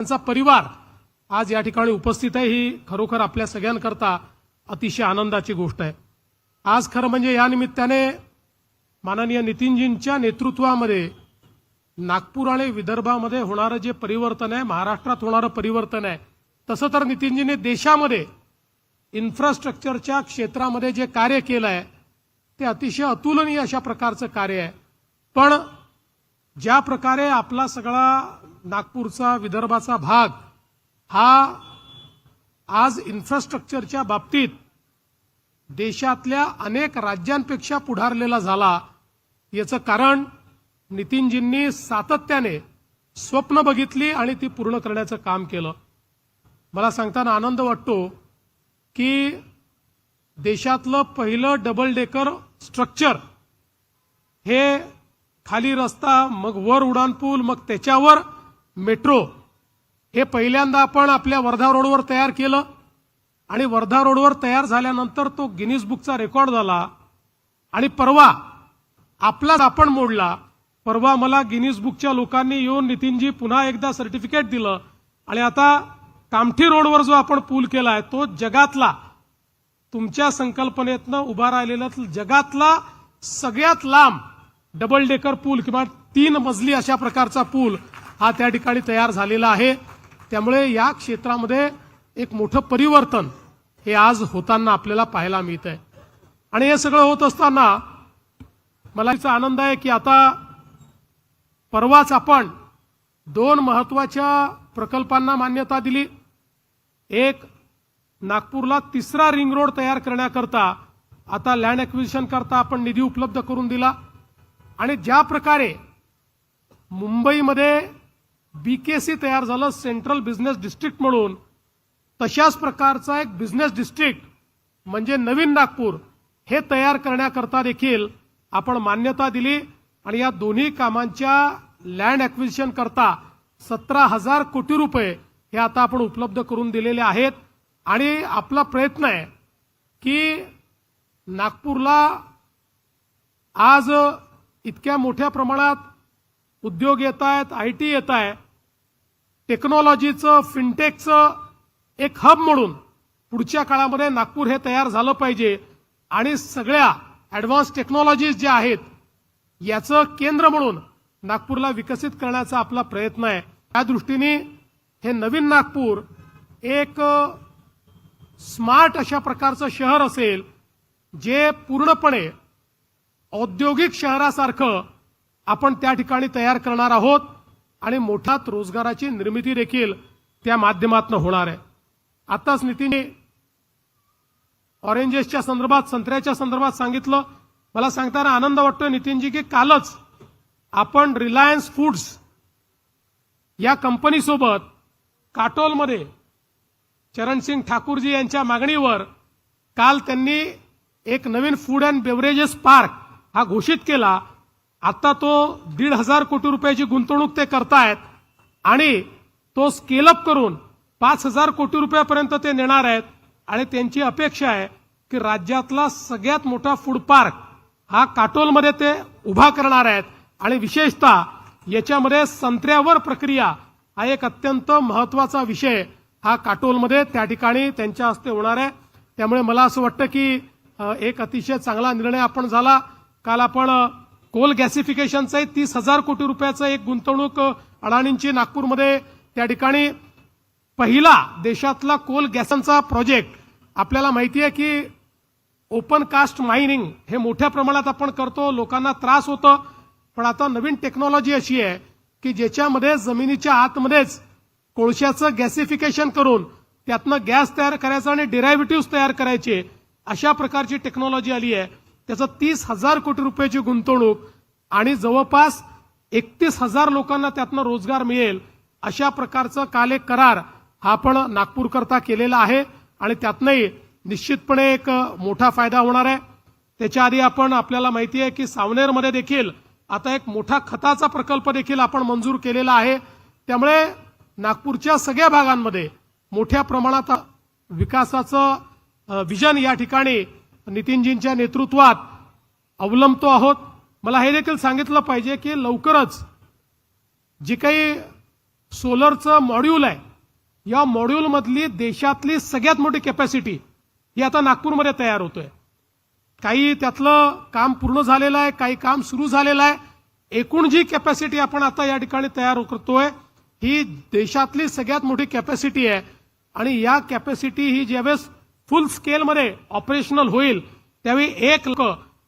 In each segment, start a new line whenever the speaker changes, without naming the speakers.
त्यांचा परिवार आज या ठिकाणी उपस्थित आहे ही खरोखर आपल्या सगळ्यांकरता अतिशय आनंदाची गोष्ट आहे. आज खरं म्हणजे या निमित्ताने माननीय नितीनजींच्या नेतृत्वामध्ये नागपूर आणि विदर्भामध्ये होणारं जे परिवर्तन आहे महाराष्ट्रात होणारं परिवर्तन आहे तसं तर नितीनजींनी देशामध्ये इन्फ्रास्ट्रक्चरच्या क्षेत्रामध्ये जे कार्य केलं आहे ते अतिशय अतुलनीय अशा प्रकारचं कार्य आहे. पण ज्या प्रकारे आपला सगळा नागपूरचा विदर्भाचा भाग हा आज इन्फ्रास्ट्रक्चरच्या बाबतीत देशातल्या अनेक राज्यांपेक्षा पुढारलेला झाला. याचं कारण नितीनजींनी सातत्याने स्वप्न बघितली आणि ती पूर्ण करण्याचं काम केलं. मला सांगताना आनंद वाटतो की देशातलं पहिलं डबल डेकर स्ट्रक्चर हे खाली रस्ता मग वर उडानपूल मग त्याच्यावर मेट्रो हे पहिल्यांदा आपण आपल्या वर्धा रोडवर तयार केलं आणि वर्धा रोडवर तयार झाल्यानंतर तो गिनीज बुकचा रेकॉर्ड झाला आणि परवा आपलाच आपण मोडला. परवा मला गिनीज बुकच्या लोकांनी येऊन नितीनजी पुन्हा एकदा सर्टिफिकेट दिलं आणि आता कामठी रोडवर जो आपण पूल केला आहे तो जगातला तुमच्या संकल्पनेतनं उभा राहिलेला जगातला सगळ्यात लांब डबल डेकर पूल किंवा तीन मजली अशा प्रकारचा पूल हा त्या ठिकाणी तयार झालेला आहे. त्यामुळे या क्षेत्रामध्ये एक मोठं परिवर्तन हे आज होताना आपल्याला पाहायला मिळत आहे आणि हे सगळं होत असताना मला याचा आनंद आहे की आता परवाच आपण दोन महत्त्वाच्या प्रकल्पांना मान्यता दिली. एक नागपूरला तिसरा रिंग रोड तयार करण्याकरता आता लँड ॲक्विजिशन करता आपण निधी उपलब्ध करून दिला. आणि ज्या प्रकारे मुंबईमध्ये बीकेसी तयार झालं सेंट्रल बिझनेस डिस्ट्रिक्ट म्हणून. तशाच प्रकारचा एक बिझनेस डिस्ट्रिक्ट म्हणजे नवीन नागपूर हे तयार करण्याकरता देखील आपण मान्यता दिली आणि या दोन्ही कामांच्या लँड ॲक्विजिशन करता सतरा हजार कोटी रुपये हे आता आपण उपलब्ध करून दिलेले आहेत. आणि आपला प्रयत्न आहे की नागपूरला आज इतक्या मोठ्या प्रमाणात उद्योग येत आहेत आय टी येत आहे टेक्नॉलॉजीचं फिनटेकचं एक हब म्हणून पुढच्या काळामध्ये नागपूर हे तयार झालं पाहिजे. आणि सगळ्या ॲडव्हान्स टेक्नॉलॉजीज ज्या आहेत याचं केंद्र म्हणून नागपूरला विकसित करण्याचा आपला प्रयत्न आहे. त्या दृष्टीने हे नवीन नागपूर एक स्मार्ट अशा प्रकारचं शहर असेल जे पूर्णपणे औद्योगिक शहरासारखं आपण त्या ठिकाणी तयार करणार आहोत आणि मोठ्यात रोजगाराची निर्मिती देखील त्या माध्यमातून होणार आहे. आताच नितीने ऑरेंजेसच्या संदर्भात संत्र्याच्या संदर्भात सांगितलं. मला सांगताना आनंद वाटतोय नितीनजी की कालच आपण रिलायन्स फूड्स या कंपनीसोबत काटोलमध्ये चरणसिंग ठाकूरजी यांच्या मागणीवर काल त्यांनी एक नवीन फूड अँड बेवरेजेस पार्क हा घोषित केला. आता तो दीड हजार कोटी रुपयाची गुंतवणूक ते करतायत आणि तो स्केलअप करून पाच हजार कोटी रुपयापर्यंत ते नेणार आहेत. आणि त्यांची अपेक्षा आहे की राज्यातला सगळ्यात मोठा फूड पार्क हा काटोलमध्ये ते उभा करणार आहेत. आणि विशेषतः याच्यामध्ये संत्र्यावर प्रक्रिया हा एक अत्यंत महत्त्वाचा विषय हा काटोलमध्ये त्या ठिकाणी त्यांच्या हस्ते होणार आहे. त्यामुळे मला असं वाटतं की एक अतिशय चांगला निर्णय आपण झाला. काल आपण कोल गॅसिफिकेशनचं आहे तीस हजार कोटी रुपयाचं एक गुंतवणूक अडाणींची नागपूरमध्ये त्या ठिकाणी. पहिला देशातला कोल गॅसचा प्रोजेक्ट आपल्याला माहिती आहे की ओपन कास्ट मायनिंग हे मोठ्या प्रमाणात आपण करतो लोकांना त्रास होतो. पण आता नवीन टेक्नॉलॉजी अशी आहे की ज्याच्यामध्ये जमिनीच्या आतमध्येच कोळशाचं गॅसिफिकेशन करून त्यातनं गॅस तयार करायचा आणि डिरायव्हेटिव्ह तयार करायचे अशा प्रकारची टेक्नॉलॉजी आली आहे. त्याचं तीस हजार कोटी रुपयाची गुंतवणूक आणि जवळपास एकतीस हजार लोकांना त्यातनं रोजगार मिळेल अशा प्रकारचं काल एक करार हा आपण नागपूरकरता केलेला आहे. आणि त्यातनंही निश्चितपणे एक मोठा फायदा होणार आहे. त्याच्या आधी आपण आपल्याला माहिती आहे की सावनेरमध्ये देखील आता एक मोठा खताचा प्रकल्प देखील आपण मंजूर केलेला आहे. त्यामुळे नागपूरच्या सगळ्या भागांमध्ये मोठ्या प्रमाणात विकासाचं विजन या ठिकाणी नितीनजींच्या नेतृत्वात अवलंबतो आहोत. मला हे देखील सांगितलं पाहिजे की लवकरच जी काही सोलरचं मॉड्यूल आहे या मॉड्यूलमधली देशातली सगळ्यात मोठी कॅपॅसिटी ही आता नागपूरमध्ये तयार होतोय. काही त्यातलं काम पूर्ण झालेलं आहे काही काम सुरू झालेलं आहे. एकूण जी कॅपॅसिटी आपण आता या ठिकाणी तयार करतोय ही देशातली सगळ्यात मोठी कॅपॅसिटी आहे. आणि या कॅपॅसिटी ही ज्यावेळेस फुल स्केलमध्ये ऑपरेशनल होईल त्यावेळी एक लोक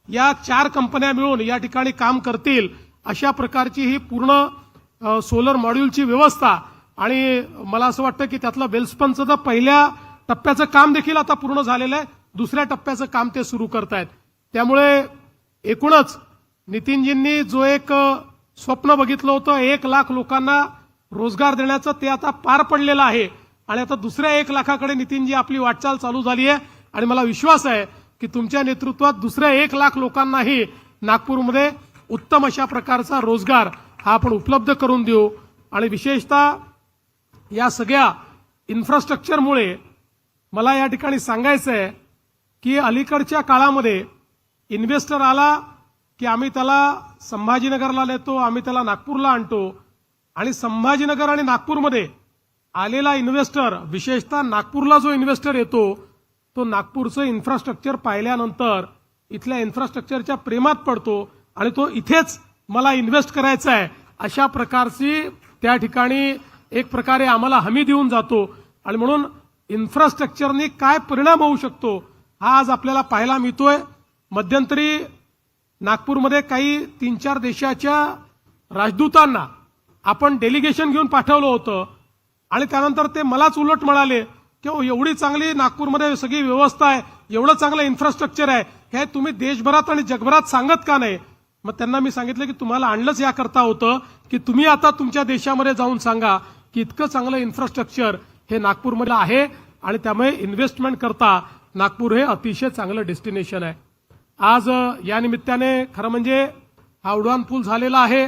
या चार कंपन्या मिळून या ठिकाणी काम करतील अशा प्रकारची ही पूर्ण सोलर मॉड्यूलची व्यवस्था. आणि मला असं वाटतं की त्यातलं वेल्सपनचं तर पहिल्या टप्प्याचं काम देखील आता पूर्ण झालेलं आहे. दुसऱ्या टप्प्याचं काम ते सुरू करतायत. त्यामुळे एकूणच नितीनजींनी जो एक स्वप्न बघितलं होतं एक लाख लोकांना रोजगार देण्याचं ते आता पार पडलेलं आहे. आणि आता दुसऱ्या एक लाखाकडे नितीनजी आपली वाटचाल चालू झाली आहे आणि मला विश्वास आहे की तुमच्या नेतृत्वात दुसऱ्या एक लाख लोकांनाही नागपूरमध्ये उत्तम अशा प्रकारचा रोजगार हा आपण उपलब्ध करून देऊ. आणि विशेषतः या सगळ्या इन्फ्रास्ट्रक्चरमुळे मला या ठिकाणी सांगायचं आहे की अलीकडच्या काळामध्ये इन्व्हेस्टर आला की आम्ही त्याला संभाजीनगरला नेतो आम्ही त्याला नागपूरला आणतो. आणि संभाजीनगर आणि नागपूरमध्ये आलेला इन्व्हेस्टर विशेषतः नागपूरला जो इन्व्हेस्टर येतो तो नागपूरचं इन्फ्रास्ट्रक्चर पाहिल्यानंतर इथल्या इन्फ्रास्ट्रक्चरच्या प्रेमात पडतो आणि तो इथेच मला इन्व्हेस्ट करायचा आहे अशा प्रकारची त्या ठिकाणी एक प्रकारे आम्हाला हमी देऊन जातो. आणि म्हणून इन्फ्रास्ट्रक्चरने काय परिणाम होऊ शकतो हा आज आपल्याला पाहायला मिळतोय. मध्यंतरी नागपूरमध्ये काही तीन चार देशाच्या राजदूतांना आपण डेलिगेशन घेऊन पाठवलं होतं. आणि त्यानंतर ते मलाच उलट म्हणाले की एवढी चांगली नागपूरमध्ये सगळी व्यवस्था आहे एवढं चांगलं इन्फ्रास्ट्रक्चर आहे हे तुम्ही देशभरात आणि जगभरात सांगत का नाही? मग त्यांना मी सांगितलं की तुम्हाला आणलंच याकरता होतं की तुम्ही आता तुमच्या देशामध्ये जाऊन सांगा की इतकं चांगलं इन्फ्रास्ट्रक्चर हे नागपूरमध्ये आहे आणि त्यामुळे इन्व्हेस्टमेंट करता नागपूर हे अतिशय चांगलं डेस्टिनेशन आहे. आज या निमित्ताने खरं म्हणजे हा उड्डाण पूल झालेला आहे.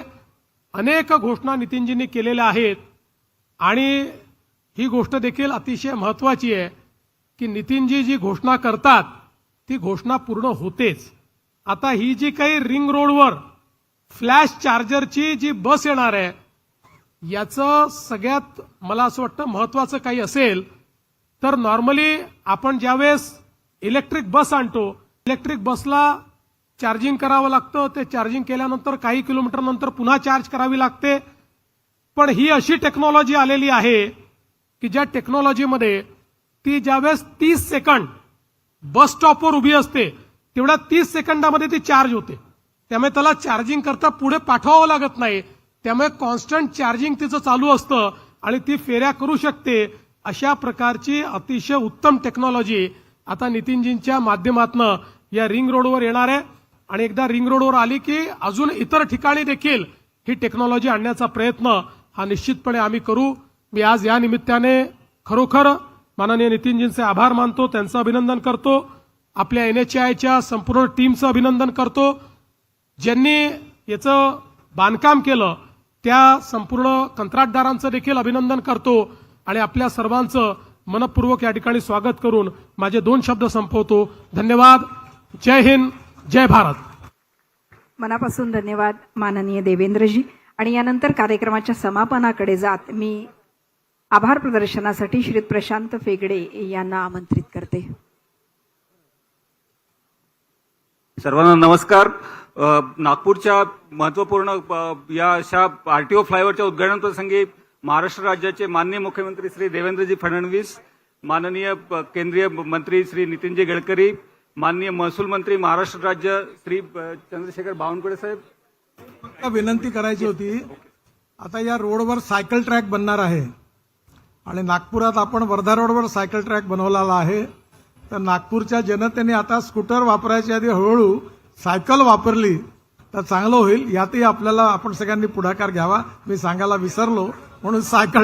अनेक घोषणा नितीनजींनी केलेल्या आहेत. आणि ही गोष्ट देखील अतिशय महत्वाची आहे की नितीनजी जी घोषणा करतात ती घोषणा पूर्ण होतेच. आता ही जी काही रिंग रोडवर फ्लॅश चार्जरची जी बस येणार आहे याचं सगळ्यात मला असं वाटतं महत्वाचं काही असेल तर नॉर्मली आपण ज्यावेळेस इलेक्ट्रिक बस आणतो इलेक्ट्रिक बसला चार्जिंग करावं लागतं ते चार्जिंग केल्यानंतर काही किलोमीटरनंतर पुन्हा चार्ज करावी लागते पण ही अशी टेक्नॉलॉजी आलेली आहे की ज्या टेक्नॉलॉजीमध्ये ती ज्यावेळेस तीस सेकंड बस स्टॉपवर उभी असते तेवढ्या तीस सेकंदामध्ये ती चार्ज होते. त्यामुळे त्याला चार्जिंग करता पुढे पाठवावं लागत नाही. त्यामुळे कॉन्स्टंट चार्जिंग तिचं चालू असतं आणि ती फेऱ्या करू शकते. अशा प्रकारची अतिशय उत्तम टेक्नॉलॉजी आता नितीनजींच्या माध्यमातनं या रिंग रोडवर येणार आहे. आणि एकदा रिंग रोडवर आली की अजून इतर ठिकाणी देखील ही टेक्नॉलॉजी आणण्याचा प्रयत्न हा निश्चितपणे आम्ही करू. मी आज या निमित्ताने खरोखर माननीय नितीनजींचे आभार मानतो त्यांचं अभिनंदन करतो आपल्या एन एच आयच्या संपूर्ण टीमचं अभिनंदन करतो. ज्यांनी याचं बांधकाम केलं त्या संपूर्ण कंत्राटदारांचं देखील अभिनंदन करतो आणि आपल्या सर्वांचं मनपूर्वक या ठिकाणी स्वागत करून माझे दोन शब्द संपवतो. धन्यवाद. जय हिंद. जय भारत.
मनापासून धन्यवाद माननीय देवेंद्रजी. आणि यानंतर कार्यक्रमाच्या समापनाकडे जात मी आभार प्रदर्शनासाठी श्री प्रशांत फेगडे यांना आमंत्रित करते.
सर्वांना नमस्कार. नागपूरच्या महत्त्वपूर्ण या अशा आरटीओ फ्लायओव्हरच्या उद्घाटन प्रसंगी महाराष्ट्र राज्याचे माननीय मुख्यमंत्री श्री देवेंद्रजी फडणवीस माननीय केंद्रीय मंत्री श्री नितीनजी गडकरी माननीय महसूल मंत्री महाराष्ट्र राज्य श्री चंद्रशेखर बावनकुळे साहेब
फक्त विनंती करायची होती आता या रोडवर सायकल ट्रॅक बनणार आहे. आणि नागपुरात आपण वर्धा रोडवर सायकल ट्रॅक बनवलेला आहे. तर नागपूरच्या जनतेने आता स्कूटर वापरायच्या आधी हळूहळू सायकल वापरली तर चांगलं होईल. यातही आपल्याला आपण सगळ्यांनी पुढाकार घ्यावा. मी सांगायला विसरलो म्हणून सायकल